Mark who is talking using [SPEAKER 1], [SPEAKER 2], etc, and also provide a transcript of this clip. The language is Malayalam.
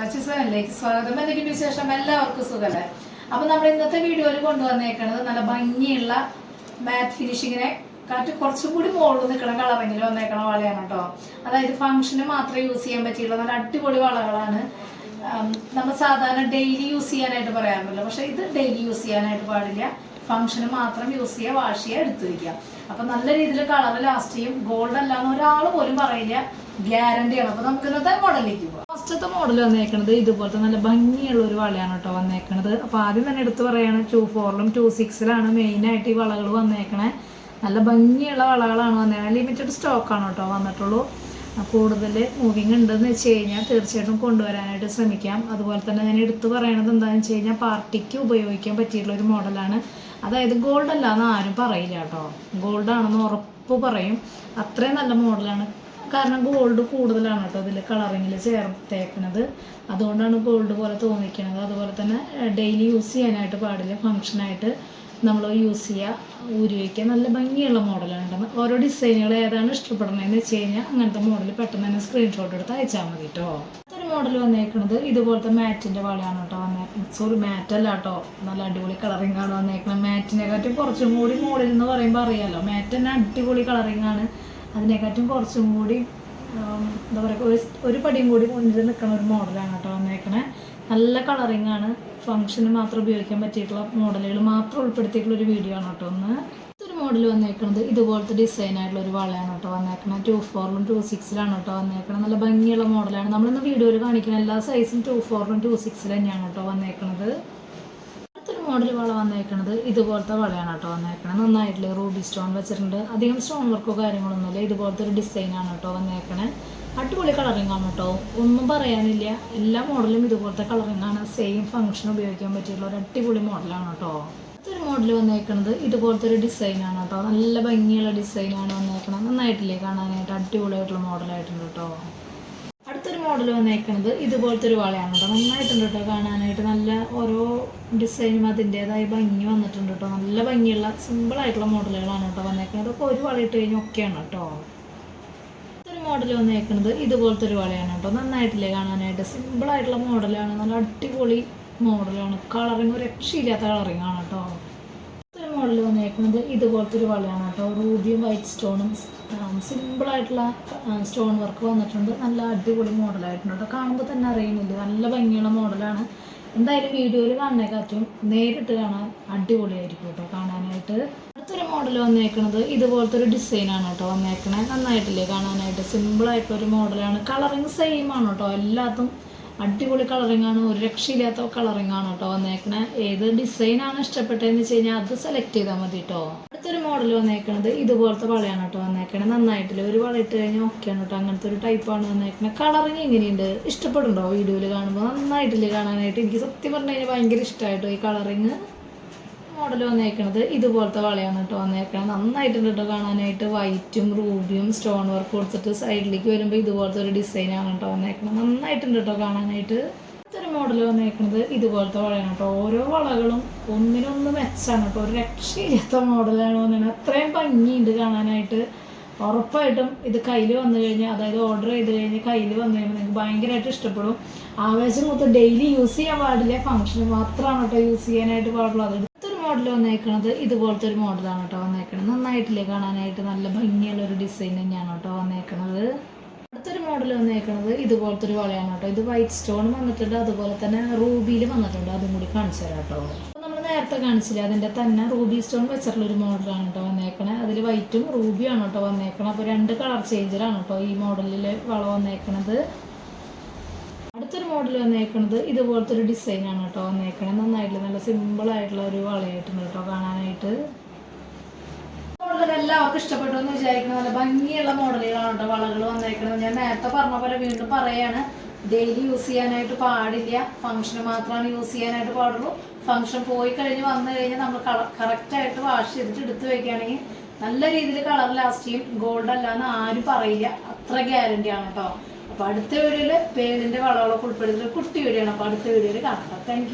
[SPEAKER 1] മച്ചു സെവനിലേക്ക് സ്വാഗതം. എന്തൊക്കെയുണ്ട് വിശേഷം? എല്ലാവർക്കും സുഖമല്ലേ? അപ്പൊ നമ്മൾ ഇന്നത്തെ വീഡിയോയിൽ കൊണ്ടുവന്നേക്കണത് നല്ല ഭംഗിയുള്ള മാറ്റ് ഫിനിഷിങ്ങിനെ കാറ്റ് കുറച്ചും കൂടി മുകളിൽ നിൽക്കണ കളറെങ്കിലും വന്നേക്കണ വളയാണ് കേട്ടോ. അതായത് ഫംഗ്ഷന് മാത്രമേ യൂസ് ചെയ്യാൻ പറ്റിയുള്ള നല്ല അടിപൊളി വളകളാണ്. നമ്മൾ സാധാരണ ഡെയിലി യൂസ് ചെയ്യാനായിട്ട് പറയാറുണ്ടല്ലോ. പക്ഷെ ഇത് ഡെയിലി യൂസ് ചെയ്യാനായിട്ട് പാടില്ല. ഫംഗ്ഷന് മാത്രം യൂസ് ചെയ്യുക വാഷ് ചെയ്യുക എടുത്തു വയ്ക്കുക. അപ്പൊ നല്ല രീതിയിൽ കളർ ലാസ്റ്റ് ചെയ്യും. ഗോൾഡ് അല്ലാന്ന് ഒരാൾ പോലും പറയില്ല. ഗ്യാരണ്ടിയാണ് അപ്പൊ നമുക്ക് ഇന്നത്തെ മോഡലിലേക്ക് പോകാം ഫസ്റ്റത്തെ മോഡൽ വന്നേക്കണത് ഇതുപോലത്തെ നല്ല ഭംഗിയുള്ള ഒരു വളയാണ് കേട്ടോ വന്നേക്കണത്. അപ്പൊ ആദ്യം തന്നെ എടുത്ത് പറയാണ് ടു ഫോറിലും ടു സിക്സിലാണ് മെയിൻ ആയിട്ട് ഈ വളകൾ വന്നേക്കണേ. നല്ല ഭംഗിയുള്ള വളകളാണ് വന്നേക്കണത് ലിമിറ്റഡ് സ്റ്റോക്കാണ് കേട്ടോ വന്നിട്ടുള്ളൂ. കൂടുതൽ മൂവിങ് ഉണ്ടെന്ന് വെച്ച് കഴിഞ്ഞാൽ തീർച്ചയായിട്ടും കൊണ്ടുവരാനായിട്ട് ശ്രമിക്കാം. അതുപോലെ തന്നെ ഞാൻ എടുത്തു പറയണത് എന്താണെന്ന് വെച്ച് കഴിഞ്ഞാൽ പാർട്ടിക്ക് ഉപയോഗിക്കാൻ പറ്റിയിട്ടുള്ള ഒരു മോഡലാണ് അതായത് ഗോൾഡ് അല്ല എന്ന് ആരും പറയില്ല കേട്ടോ. ഗോൾഡ് ആണെന്ന് ഉറപ്പ് പറയും. അത്രയും നല്ല മോഡലാണ് കാരണം ഗോൾഡ് കൂടുതലാണ് കേട്ടോ ഇതിൽ കളറിങ്ങിൽ ചേർത്തേക്കണത്. അതുകൊണ്ടാണ് ഗോൾഡ് പോലെ തോന്നിക്കണത്. അതുപോലെ തന്നെ ഡെയിലി യൂസ് ചെയ്യാനായിട്ട് പാടില്ല. ഫങ്ഷനായിട്ട് നമ്മൾ യൂസ് ചെയ്യുക ഊരി വയ്ക്കുക നല്ല ഭംഗിയുള്ള മോഡലാണ് ഉണ്ടെന്ന് ഓരോ ഡിസൈനുകൾ ഏതാണ് ഇഷ്ടപ്പെടുന്നതെന്ന് വെച്ച് കഴിഞ്ഞാൽ അങ്ങനത്തെ മോഡൽ പെട്ടെന്ന് തന്നെ സ്ക്രീൻഷോട്ട് എടുത്ത് അയച്ചാൽ മതി കേട്ടോ ഒരു മോഡൽ വന്നേക്കുന്നത് ഇതുപോലത്തെ മാറ്റിന്റെ വളയാണ് കേട്ടോ വന്നേക്കുന്നത് സോറി മാറ്റ് അല്ല കേട്ടോ നല്ല അടിപൊളി കളറിംഗ് ആണ് വന്നേക്കുന്നത് മാറ്റിനെക്കാട്ടും കുറച്ചും കൂടി മോഡൽ എന്ന് പറയുമ്പോൾ അറിയാമല്ലോ മാറ്റ് തന്നെ അടിപൊളി കളറിംഗ് ആണ്. അതിനെക്കാട്ടും കുറച്ചും കൂടി എന്താ പറയുക ഒരു ഒരു പടിയും കൂടി മുന്നിൽ നിൽക്കുന്ന ഒരു മോഡലാണ് കേട്ടോ വന്നേക്കണേ. നല്ല കളറിംഗ് ആണ്. ഫംഗ്ഷന് മാത്രം ഉപയോഗിക്കാൻ പറ്റിയിട്ടുള്ള മോഡലുകൾ മാത്രം ഉൾപ്പെടുത്തിയിട്ടുള്ള ഒരു വീഡിയോ ആണ് കേട്ടോ ഒന്ന് ഒരു മോഡൽ വന്നേക്കുന്നത് ഇതുപോലത്തെ ഡിസൈൻ ആയിട്ടുള്ള ഒരു വളയാണ് കേട്ടോ വന്നേക്കണത് ടു ഫോറിലും ടു സിക്സിലാണ് കേട്ടോ വന്നേക്കണത് നല്ല ഭംഗിയുള്ള മോഡലാണ് നമ്മളിന്ന് വീഡിയോയിൽ കാണിക്കുന്ന എല്ലാ സൈസും ടു ഫോറിലും ടു സിക്സിലും തന്നെയാണ് കേട്ടോ വന്നേക്കണത്. അടുത്തൊരു മോഡൽ വള വന്നേക്കണത് ഇതുപോലത്തെ വളയാണ് കേട്ടോ വന്നേക്കണത്. നന്നായിട്ടില്ല റൂബി സ്റ്റോൺ വെച്ചിട്ടുണ്ട്. അധികം സ്റ്റോൺ വർക്കോ കാര്യങ്ങളൊന്നുമില്ല. ഇതുപോലത്തെ ഒരു ഡിസൈനാണ് കേട്ടോ വന്നേക്കണേ. അടിപൊളി കളറിംഗ് ആണ് കേട്ടോ. ഒന്നും പറയാനില്ല. എല്ലാ മോഡലും ഇതുപോലത്തെ കളറിംഗ് ആണ്. സെയിം ഫംഗ്ഷൻ ഉപയോഗിക്കാൻ പറ്റിയുള്ള ഒരു അടിപൊളി മോഡലാണ് കേട്ടോ. അടുത്തൊരു മോഡൽ വന്നേക്കണത് ഇതുപോലത്തെ ഒരു ഡിസൈനാണ് കേട്ടോ. നല്ല ഭംഗിയുള്ള ഡിസൈനാണ് വന്നേക്കണത്. നന്നായിട്ടില്ലേ കാണാനായിട്ട്? അടിപൊളിയായിട്ടുള്ള മോഡലായിട്ടുണ്ട് കേട്ടോ. മോഡൽ വന്നേക്കുന്നത് ഇതുപോലത്തെ ഒരു വളയാണ് കേട്ടോ. നന്നായിട്ടുണ്ട് കേട്ടോ കാണാനായിട്ട്. നല്ല ഓരോ ഡിസൈനും അതിന്റെതായ ഭംഗി വന്നിട്ടുണ്ട് കേട്ടോ. നല്ല ഭംഗിയുള്ള സിമ്പിളായിട്ടുള്ള മോഡലുകളാണ് കേട്ടോ വന്നേക്കുന്നത് അതൊക്കെ ഒരു വള ഇട്ട് കഴിഞ്ഞാൽ ഒക്കെയാണ് കേട്ടോ. ഒരു മോഡൽ വന്നേക്കുന്നത് ഇതുപോലത്തെ ഒരു വളയാണ് കേട്ടോ. നന്നായിട്ടില്ലേ കാണാനായിട്ട്. സിമ്പിളായിട്ടുള്ള മോഡലാണ് നല്ല അടിപൊളി മോഡലാണ് കളറിങ് രക്ഷയില്ലാത്ത കളറിങ് ആണ് കേട്ടോ. മോഡൽ വന്നേക്കുന്നത് ഇതുപോലത്തെ ഒരു വളയാണ് കേട്ടോ. റൂബിയും വൈറ്റ് സ്റ്റോണും സിമ്പിളായിട്ടുള്ള സ്റ്റോൺ വർക്ക് വന്നിട്ടുണ്ട്. നല്ല അടിപൊളി മോഡലായിട്ടുണ്ട് കേട്ടോ. കാണുമ്പോൾ തന്നെ അറിയുന്നില്ല? നല്ല ഭംഗിയുള്ള മോഡലാണ്. എന്തായാലും വീഡിയോയിൽ കാണുന്നേക്കാറ്റും നേരിട്ട് കാണാൻ അടിപൊളിയായിരിക്കും കേട്ടോ കാണാനായിട്ട്. അടുത്തൊരു മോഡൽ വന്നേക്കുന്നത് ഇതുപോലത്തെ ഒരു ഡിസൈനാണ് കേട്ടോ വന്നേക്കണേ. നന്നായിട്ടില്ലേ കാണാനായിട്ട്? സിമ്പിളായിട്ടുള്ള ഒരു മോഡലാണ്. കളറിങ് സെയിം ആണ് കേട്ടോ. എല്ലാത്തും അടിപൊളി കളറിങ്ങാണ് ഒരു രക്ഷയില്ലാത്ത കളറിങ്ങാണ് കേട്ടോ വന്നേക്കണേ. ഏത് ഡിസൈനാണ് ഇഷ്ടപ്പെട്ടതെന്ന് വെച്ച് കഴിഞ്ഞാൽ അത് സെലക്ട് ചെയ്താൽ മതി കേട്ടോ. അടുത്തൊരു മോഡൽ വന്നേക്കണത് ഇതുപോലത്തെ വളയാണ് കേട്ടോ വന്നേക്കണേ. നന്നായിട്ടില്ല? ഒരു വള ഇട്ട് കഴിഞ്ഞാൽ ഓക്കെയാണ് കേട്ടോ. അങ്ങനത്തെ ഒരു ടൈപ്പാണ് വന്നേക്കണേ. കളറിങ് എങ്ങനെയുണ്ട്? ഇഷ്ടപ്പെടുന്നുണ്ടോ വീഡിയോയിൽ കാണുമ്പോൾ നന്നായിട്ടില്ല കാണാനായിട്ട്? എനിക്ക് സത്യം പറഞ്ഞു കഴിഞ്ഞാൽ ഭയങ്കര ഇഷ്ടമായിട്ടോ ഈ കളറിങ് മോഡൽ വന്നേക്കണത് ഇതുപോലത്തെ വളയാണ് കേട്ടോ വന്നേക്കണത്. നന്നായിട്ടുണ്ട് കേട്ടോ കാണാനായിട്ട്. വൈറ്റും റൂബിയും സ്റ്റോൺ വർക്ക് കൊടുത്തിട്ട് സൈഡിലേക്ക് വരുമ്പോൾ ഇതുപോലത്തെ ഒരു ഡിസൈനാണ് കേട്ടോ വന്നേക്കണത്. നന്നായിട്ടുണ്ട് കേട്ടോ കാണാനായിട്ട്. ഇത്തരം മോഡൽ വന്നേക്കണത് ഇതുപോലത്തെ വളയാണ് കേട്ടോ. ഓരോ വളകളും ഒന്നിനൊന്ന് മെച്ചാണ് കേട്ടോ. ഒരു രക്ഷയില്ലാത്ത മോഡലാണ് വന്നത് അത്രയും ഭംഗിയുണ്ട് കാണാനായിട്ട്. ഉറപ്പായിട്ടും ഇത് കയ്യിൽ വന്നു കഴിഞ്ഞാൽ അതായത് ഓർഡർ ചെയ്ത് കഴിഞ്ഞ് കയ്യിൽ വന്നു കഴിയുമ്പോൾ നിങ്ങൾക്ക് ഭയങ്കരമായിട്ട് ഇഷ്ടപ്പെടും. ആവേശം മൊത്തം ഡെയിലി യൂസ് ചെയ്യാൻ പാടില്ല. ഫംഗ്ഷന് മാത്രമാണ് കേട്ടോ യൂസ് ചെയ്യാനായിട്ട് പാടുള്ളൂ. അത് മോഡൽ വന്നേക്കണത് ഇതുപോലത്തെ ഒരു മോഡലാണ് കേട്ടോ വന്നേക്കണത്. നന്നായിട്ടില്ലേ കാണാനായിട്ട്? നല്ല ഭംഗിയുള്ള ഒരു ഡിസൈൻ തന്നെയാണ് കേട്ടോ വന്നേക്കണത്. അടുത്തൊരു മോഡൽ വന്നേക്കണത് ഇതുപോലത്തെ ഒരു വളയാണ് കേട്ടോ ഇത് വൈറ്റ് സ്റ്റോൺ വന്നിട്ടുണ്ട്. അതുപോലെ തന്നെ റൂബിയിൽ വന്നിട്ടുണ്ട്. അതും കൂടി കാണിച്ചു തരാം കേട്ടോ നമ്മൾ നേരത്തെ കാണിച്ചില്ലേ? അതിന്റെ തന്നെ റൂബി സ്റ്റോൺ വെച്ചിട്ടുള്ള ഒരു മോഡലാണ് കേട്ടോ വന്നേക്കണേ അതിൽ വൈറ്റും റൂബിയാണ് കേട്ടോ വന്നേക്കണേ അപ്പോൾ രണ്ട് കളർ ചേഞ്ചറാണ് കേട്ടോ ഈ മോഡലിൽ വള വന്നേക്കണത്. അടുത്തൊരു മോഡൽ വന്നേക്കണത് ഇതുപോലത്തെ ഒരു ഡിസൈനാണ് കേട്ടോ വന്നേക്കണത്. നന്നായിട്ടുള്ള നല്ല സിമ്പിൾ ആയിട്ടുള്ള ഒരു വളയായിട്ടുണ്ട് കേട്ടോ കാണാനായിട്ട്. എല്ലാവർക്കും ഇഷ്ടപ്പെട്ടു എന്ന് വിചാരിക്കണം നല്ല ഭംഗിയുള്ള മോഡലുകളാണ് കേട്ടോ വളകൾ വന്നേക്കണത്. ഞാൻ നേരത്തെ പറഞ്ഞ പോലെ വീണ്ടും പറയാണ് ഡെയിലി യൂസ് ചെയ്യാനായിട്ട് പാടില്ല. ഫംഗ്ഷന് മാത്രമാണ് യൂസ് ചെയ്യാനായിട്ട് പാടുള്ളൂ. ഫംഗ്ഷൻ പോയി കഴിഞ്ഞ് വന്നു കഴിഞ്ഞാൽ നമ്മൾ കറക്റ്റ് ആയിട്ട് വാഷ് ചെയ്തിട്ട് എടുത്തു വെക്കുകയാണെങ്കിൽ നല്ല രീതിയിൽ കളർ ലാസ്റ്റ് ചെയ്യും ഗോൾഡ് അല്ലാന്ന് ആരും പറയില്ല. അത്ര ഗ്യാരണ്ടി ആണ് കേട്ടോ. അപ്പൊ അടുത്ത വീഡിയോയിൽ പേരിന്റെ വളകളൊക്കെ ഉൾപ്പെടുത്തിയിട്ട് കുട്ടി വീഡിയോ ആണ്. അപ്പൊ അടുത്ത വീഡിയോയിൽ കാണാം. താങ്ക്